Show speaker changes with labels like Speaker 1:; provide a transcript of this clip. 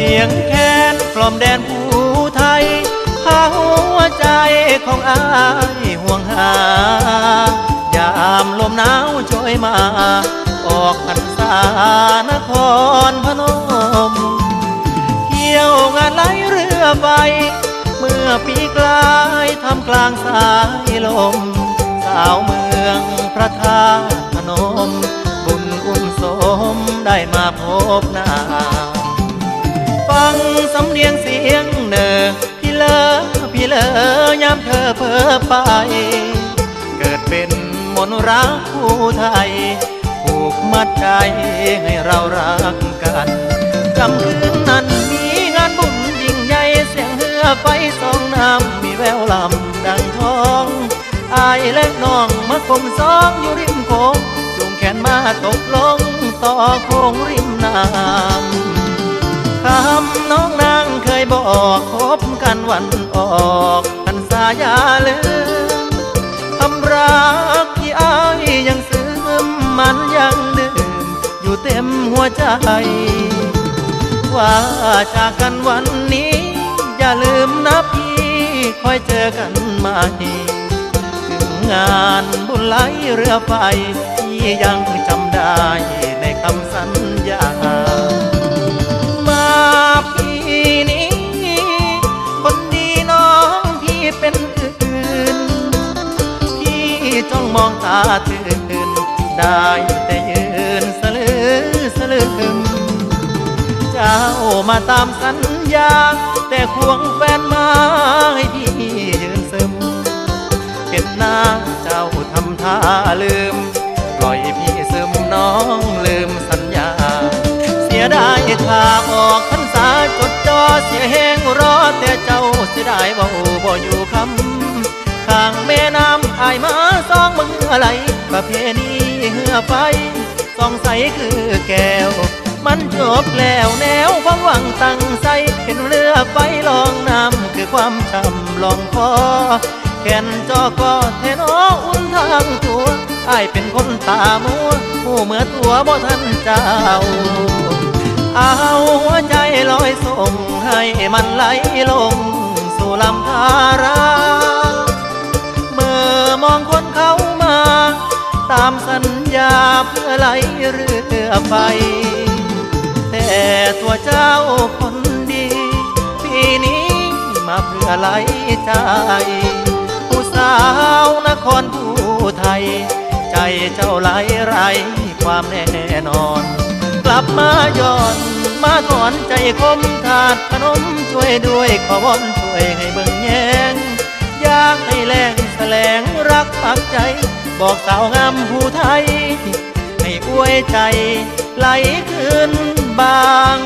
Speaker 1: เสียงแคนกล่อมแดนผู้ไทยพาหัวใจของอายห่วงหายามลมหนาวโชยมา ออกพรรษานครพนม เที่ยวงานไหลเรือใบ เมื่อปีกลายทำกลางสายลม สาวเมืองพระธาตุพนม บุญอุ้มสมได้มาพบหน้า สำเนียงเสียงเนอพี่เลอพี่เลอยามเธอเพ้อไป เกิดเป็นมนรักผู้ไทยผูกมัดใจให้เรารักกันกำคืนนั้นมีงานบุญยิ่งใหญ่เสียงเฮือไฟสองน้ำมีแววลำดังทองอายและน้องมาคมสองอยู่ริมโขงจูงแขนมาตกลงต่อโค้งริมน้ำ คำน้องนางเคยบอกคบกันวันออกกันสายาลืมคำรักที่อายยังซึมมันยังดื่มอยู่เต็มหัวใจ ว่าจากกันวันนี้ อย่าลืมนะพี่คอยเจอกันใหม่ถึงงานบุญไหลเรือไฟที่ยังจำได้ในคำสัญ ตาตื่น ได้แต่ยืนสลือสลืม เจ้ามาตามสัญญา แต่ควงแฟนมาให้พี่ยืนซึมเห็นหน้าเจ้าทำท่าลืม ปล่อยพี่ซึมน้องลืมสัญญา เสียดายถ้าออกพรรษาจดจอเสียแหงรอแต่เจ้าเสียดายบ่บ่อยู่คำข้างแม่น้ำอายมาสองมือ อะไรประเพณีเหือไฟสองใสคือแก้ว มันจบแล้วแนวความหวังตั้งใจเห็นเรือไฟลองน้ำคือความช้ำลองคอแขนจอก็แทนออุ่นทางตัวอายเป็นคนตามัวผู้เมื่อตัวบ่ทันเจ้า เอาหัวใจลอยส่งให้มันไหลลงสู่ลำธาราามสัญญาเพื่อไหลเรือไป แต่ตัวเจ้าคนดี ปีนี้มาเพื่อไหลใจ ผู้สาวนครผู้ไทย ใจเจ้าไหลไรความแน่นอน กลับมาย้อนมาถอนใจคมถาดขนมช่วยด้วยขอวอนช่วยให้เบิ่งแยงอยากให้แรงแสลงรักปักใจ บอกสาวงามผู้ไทย ให้อวยใจไหลขึ้นบาง